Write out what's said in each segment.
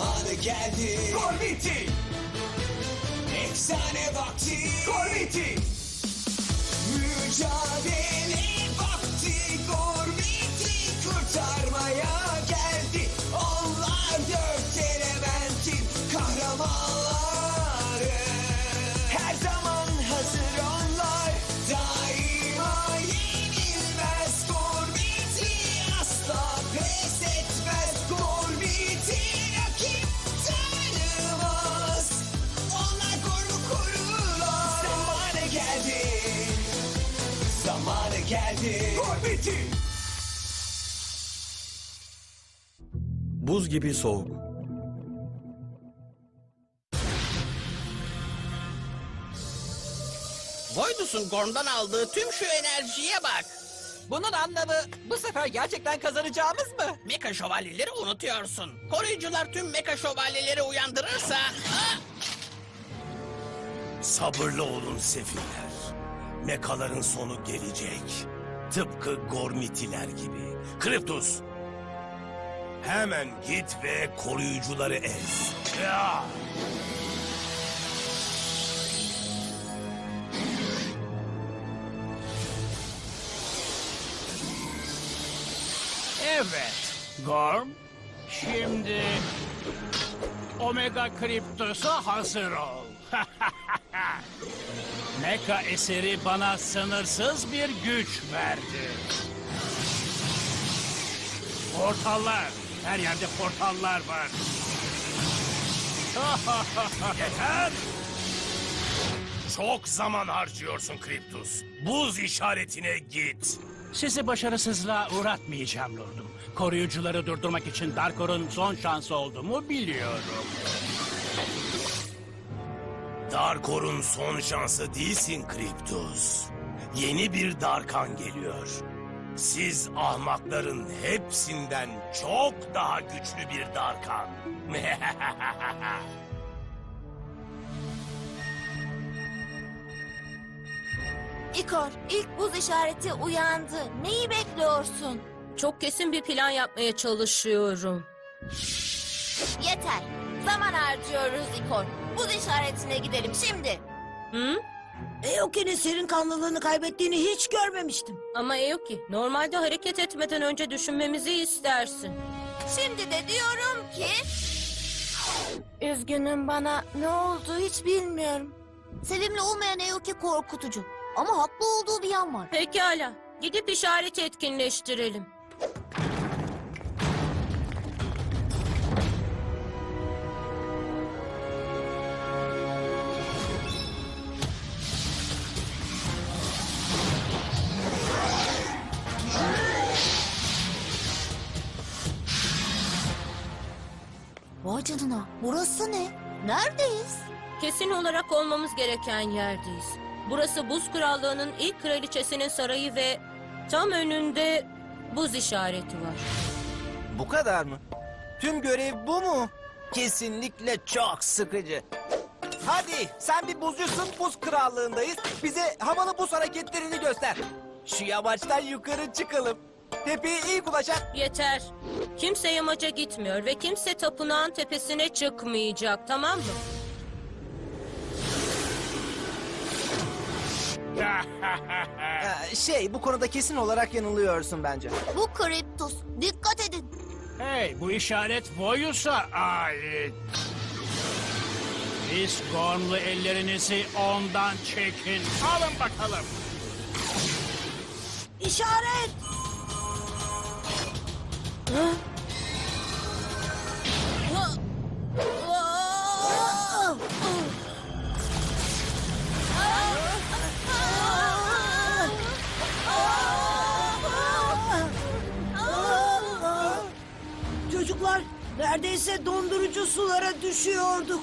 Zamanı geldi. Gormiti! Efsane vakti. Gormiti! Mücadele vakti. Gormiti kurtarmaya geldi. Onlar dört elementin kahramanları. Buz gibi soğuk. Voidus'un Gorm'dan aldığı tüm şu enerjiye bak. Bunun anlamı bu sefer gerçekten kazanacağımız mı? Meka şövalyeleri unutuyorsun. Koruyucular tüm meka şövalyeleri uyandırırsa... Ah! Sabırlı olun sefiller. Mekaların sonu gelecek. Tıpkı Gormitiler gibi. Kryptus. Hemen git ve koruyucuları ez. Evet, Gorm. Şimdi Omega Kryptos'a hazır ol. Mecha eseri bana sınırsız bir güç verdi. Portallar. Her yerde portallar var. Yeter! Çok zaman harcıyorsun Kryptus. Buz işaretine git. Sizi başarısızlığa uğratmayacağım lordum. Koruyucuları durdurmak için Darkor'un son şansı olduğumu biliyorum. Darkor'un son şansı değilsin Kryptus. Yeni bir Darkan geliyor. Siz ahmakların hepsinden çok daha güçlü bir Darkan. İkor, ilk buz işareti uyandı. Neyi bekliyorsun? Çok kesin bir plan yapmaya çalışıyorum. Yeter. Zaman harcıyoruz İkor. Buz işaretine gidelim şimdi. Hı? Eokin'in serin kanlılığını kaybettiğini hiç görmemiştim. Ama Eoki, normalde hareket etmeden önce düşünmemizi istersin. Şimdi de diyorum ki... Üzgünüm bana ne oldu hiç bilmiyorum. Sevimli olmayan Eoki korkutucu. Ama haklı olduğu bir yan var. Pekala, gidip işareti etkinleştirelim. Vay canına burası ne? Neredeyiz? Kesin olarak olmamız gereken yerdeyiz. Burası Buz Krallığı'nın ilk kraliçesinin sarayı ve tam önünde buz işareti var. Bu kadar mı? Tüm görev bu mu? Kesinlikle çok sıkıcı. Hadi sen bir buzcusun buz krallığındayız. Bize havalı buz hareketlerini göster. Şu yamaçtan yukarı çıkalım. Tepeye ilk ulaşan Yeter. Kimse yamaca gitmiyor ve kimse tapınağın tepesine çıkmayacak, tamam mı? Ee, şey bu konuda kesin olarak yanılıyorsun bence. Bu Kriptus. Dikkat edin. Hey, bu işaret Voyus'a ait. Biz Gormlu ellerinizi ondan çekin. Alın bakalım. İşaret! Çocuklar neredeyse dondurucu sulara düşüyorduk.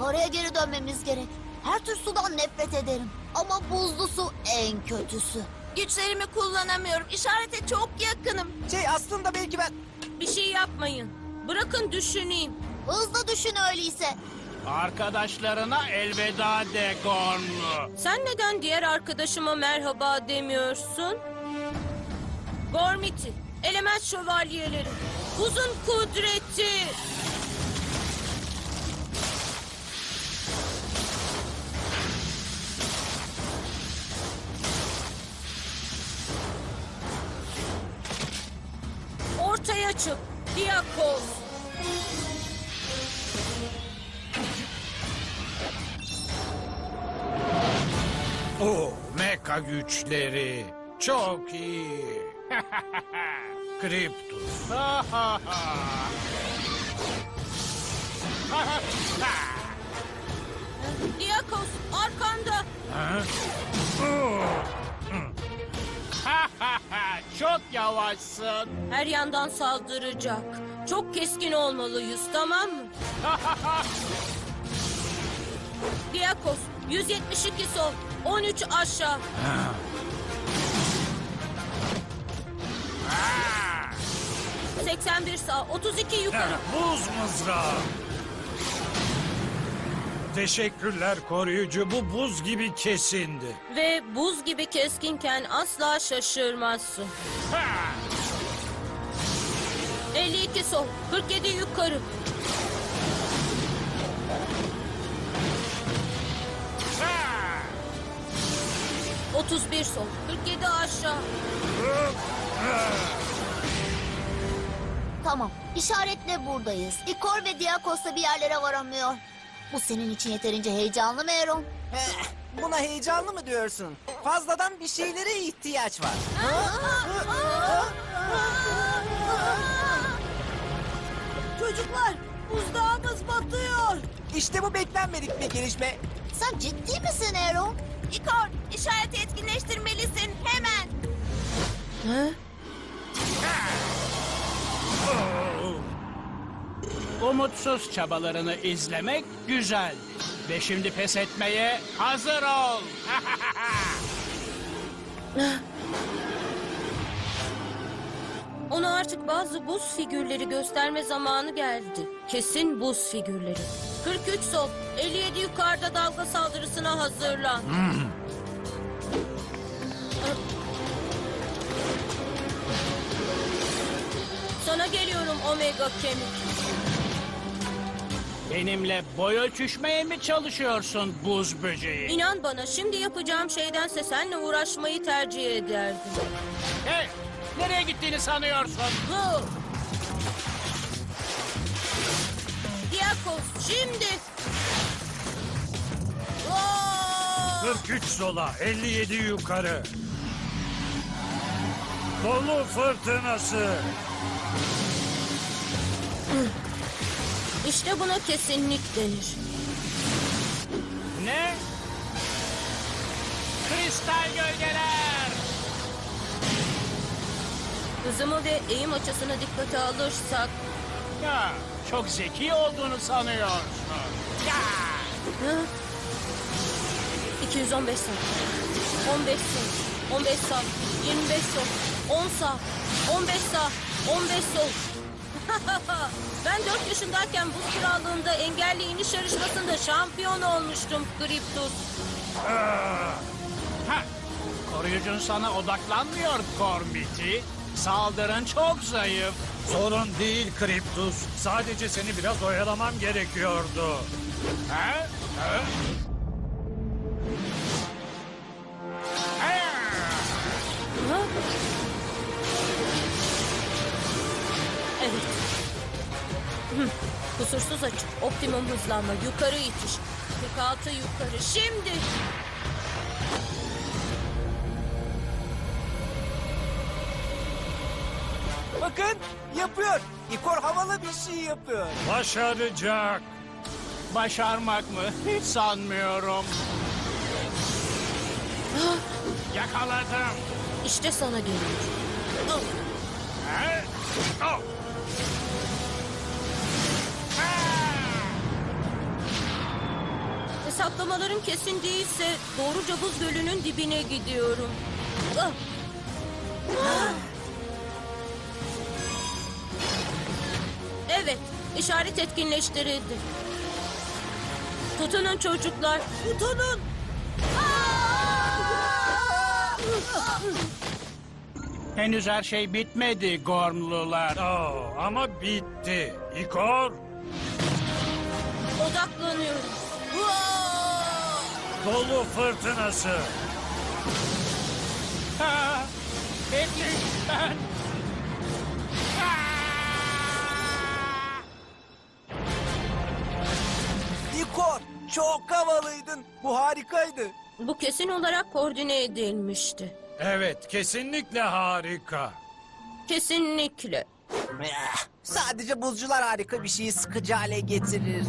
Oraya geri dönmemiz gerek. Her tür sudan nefret ederim. Ama buzlu su en kötüsü. Güçlerimi kullanamıyorum. İşarete çok yakınım. Şey aslında belki ben... Bir şey yapmayın. Bırakın düşüneyim. Hızlı düşün öyleyse. Arkadaşlarına elveda de Gormlu. Sen neden diğer arkadaşıma merhaba demiyorsun? Gormiti, element şövalyeleri, buzun kudreti. Kapıyı açın. Diyakos. O meka güçleri çok iyi. Kriptus. Diyakos arkanda. Çok yavaşsın. Her yandan saldıracak. Çok keskin olmalıyız tamam mı? Diyakos 172 sol 13 aşağı. Ah! 81 sağ 32 yukarı. Buz mızrağı. Teşekkürler koruyucu. Bu buz gibi kesindi. Ve buz gibi keskinken asla şaşırmazsın. 52 sol 47 yukarı. Otuz bir sol, 47 aşağı. Tamam. İşaretle buradayız. İkor ve Diakos da bir yerlere varamıyor. Bu senin için yeterince heyecanlı mı Eron? Heh, Buna heyecanlı mı diyorsun? Fazladan bir şeylere ihtiyaç var. Çocuklar buzdağımız batıyor. İşte bu beklenmedik bir gelişme. Sen ciddi misin Eron? İkor, işareti etkinleştirmelisin hemen. Umutsuz çabalarını izlemek güzel. Ve şimdi pes etmeye hazır ol. Ona artık bazı buz figürleri gösterme zamanı geldi. Kesin buz figürleri. 43 sol, 57 yukarıda dalga saldırısına hazırlan. Sana geliyorum Omega Kemik. Benimle boy ölçüşmeye mi çalışıyorsun buz böceği? İnan bana şimdi yapacağım şeydense seninle uğraşmayı tercih ederdim. Hey, nereye gittiğini sanıyorsun? Hı. Diyakos şimdi. Oo! 43 sola, 57 yukarı. Dolu fırtınası. İşte buna kesinlik denir. Ne? Kristal gölgeler! Hızımı ve eğim açısını dikkate alırsak... Ya, çok zeki olduğunu sanıyorsun. Ya! Hı? 215 sağ. 15 sol. 15 sağ. 25 sol. 10 sağ. 15 sağ. 15 sol. ben 4 yaşındayken buz krallığında engelli iniş yarışmasında şampiyon olmuştum Griptus. Ha, koruyucun sana odaklanmıyor Kormiti. Saldırın çok zayıf. Sorun değil Kriptus. Sadece seni biraz oyalamam gerekiyordu. Ha? Ha! Kusursuz açı, optimum hızlanma, yukarı itiş. 46 yukarı, şimdi. Bakın yapıyor. İkor havalı bir şey yapıyor. Başaracak. Başarmak mı? Hiç sanmıyorum. Yakaladım. İşte sana geliyor. Ha? Oh! Ha! Hesaplamaların kesin değilse doğruca buz gölünün dibine gidiyorum. Ah! Evet, işaret etkinleştirildi. Tutunun çocuklar. Tutunun. Henüz her şey bitmedi Gormlular. Oo, ama bitti. İkor, Odaklanıyorum dolu fırtınası. Ha, bekleyin ben. Nikor çok havalıydın. Bu harikaydı. Bu kesin olarak koordine edilmişti. Evet kesinlikle harika. Kesinlikle. Sadece buzcular harika bir şeyi sıkıcı hale getirir.